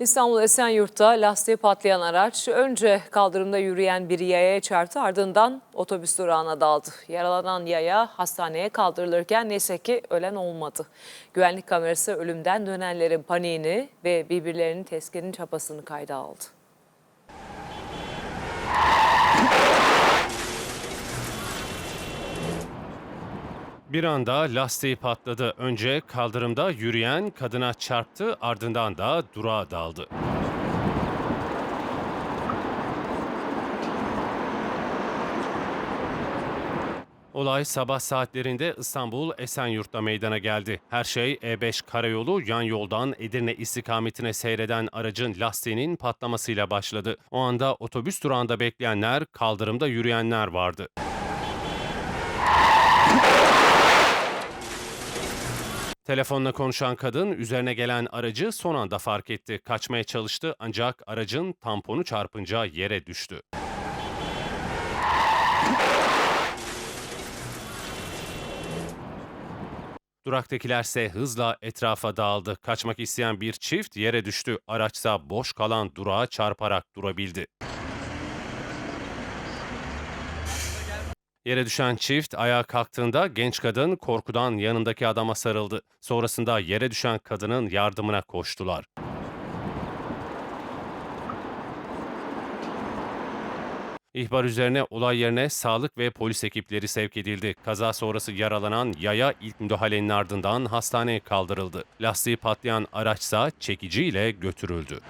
İstanbul Esenyurt'ta lastiği patlayan araç önce kaldırımda yürüyen bir yayaya çarptı ardından otobüs durağına daldı. Yaralanan yaya hastaneye kaldırılırken neyse ki ölen olmadı. Güvenlik kamerası ölümden dönenlerin paniğini ve birbirlerinin teskinin çapasını kayda aldı. Bir anda lastiği patladı. Önce kaldırımda yürüyen kadına çarptı, ardından da durağa daldı. Olay sabah saatlerinde İstanbul Esenyurt'ta meydana geldi. Her şey E5 karayolu yan yoldan Edirne istikametine seyreden aracın lastiğinin patlamasıyla başladı. O anda otobüs durağında bekleyenler, kaldırımda yürüyenler vardı. Telefonla konuşan kadın üzerine gelen aracı son anda fark etti. Kaçmaya çalıştı ancak aracın tamponu çarpınca yere düştü. Duraktakilerse hızla etrafa dağıldı. Kaçmak isteyen bir çift yere düştü. Araçsa boş kalan durağa çarparak durabildi. Yere düşen çift ayağa kalktığında genç kadın korkudan yanındaki adama sarıldı. Sonrasında yere düşen kadının yardımına koştular. İhbar üzerine olay yerine sağlık ve polis ekipleri sevk edildi. Kaza sonrası yaralanan yaya ilk müdahalenin ardından hastaneye kaldırıldı. Lastiği patlayan araçsa çekiciyle götürüldü.